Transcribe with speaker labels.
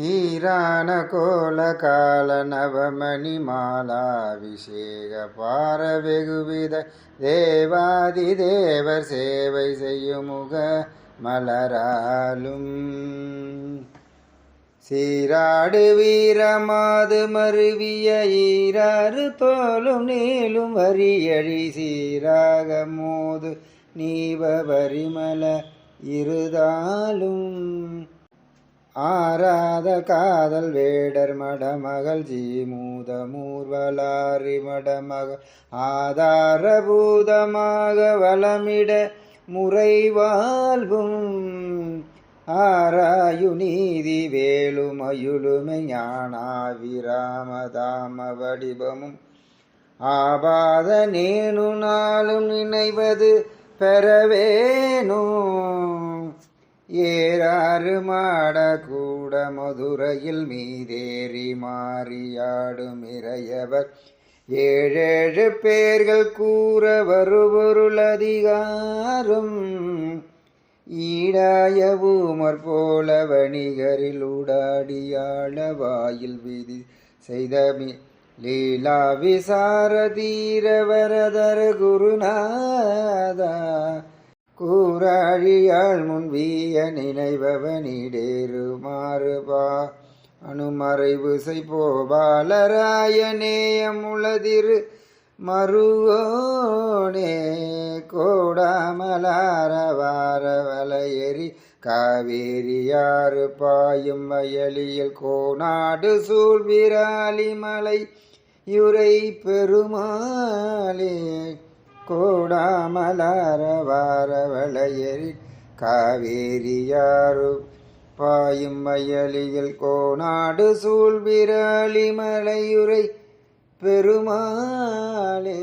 Speaker 1: சீரான கோல கால நவமணி மாலா அபிஷேக பார வெகுவித தேவாதி தேவர் சேவை செய்யுமுக மலராலும். சீராடு வீரமாது மருவிய ஈராறு தோலும் நீளும் வரியழி சீராக மோது நீவ வரிமல இருதாலும். ஆராத காதல் வேடர் மடமகள் ஜீமூத மூர்வலாரி மடமகள் ஆதாரபூதமாக வளமிட முறை வாழ்வும் ஆராயு நீதி வேலும் அயுளுமை ஞானாவிராமதாம வடிவமும் ஆபாத நேனு நாளும் நினைவது பெறவேணும் ஏறாறு மாட மதுரையில் மீதேறி மாறியாடும் இறையவர் ஏழேழு பேர்கள் கூற வருபொருள் அதிகாரம். ஈடாய ஊமர் போல வணிகரில் ஊடாடியாள வாயில் விதி செய்த லீலா விசார வரதர குருநாதா. கூறாழியாள் முன்விய நினைவவனிடேறுமாறு பா அனுமறைவு மருவோனே கோடாமலாரவாரவலையெறி வலையெறி காவேரியாறு பாயும் வயலியில் கோநாடு சூழ்விராலி மலை யுரை பெருமாளே. கோடாமலார வார காவேரியாறு பாயும் வயலியில் கோநாடு சூழ் விராலி மலையுரை பெருமாளே.